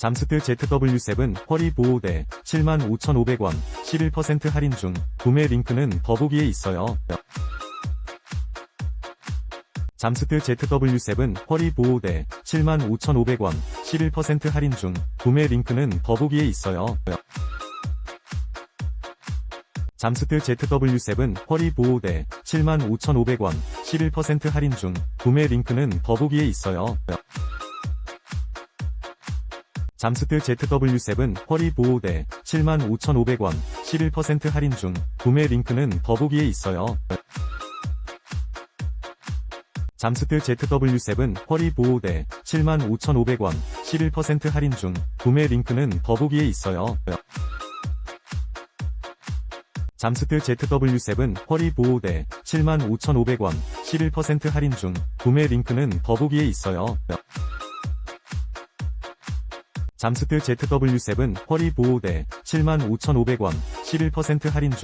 잠스트 ZW7 허리 보호대 75,500원 11% 할인 중 구매 링크는 더보기에 있어요. 잠스트 ZW7 허리 보호대 75,500원 11% 할인 중 구매 링크는 더보기에 있어요. 잠스트 ZW7 허리 보호대 75,500원 11% 할인 중 구매 링크는 더보기에 있어요. 잠스트 ZW7 허리 보호대 75,500원 11% 할인 중 구매 링크는 더보기에 있어요. 잠스트 ZW7 허리 보호대 75,500원 11% 할인 중 구매 링크는 더보기에 있어요. 잠스트 ZW7 허리 보호대 75,500원 11% 할인 중 구매 링크는 더보기에 있어요. 잠스트 ZW7 허리 보호대 75,500원 11% 할인 중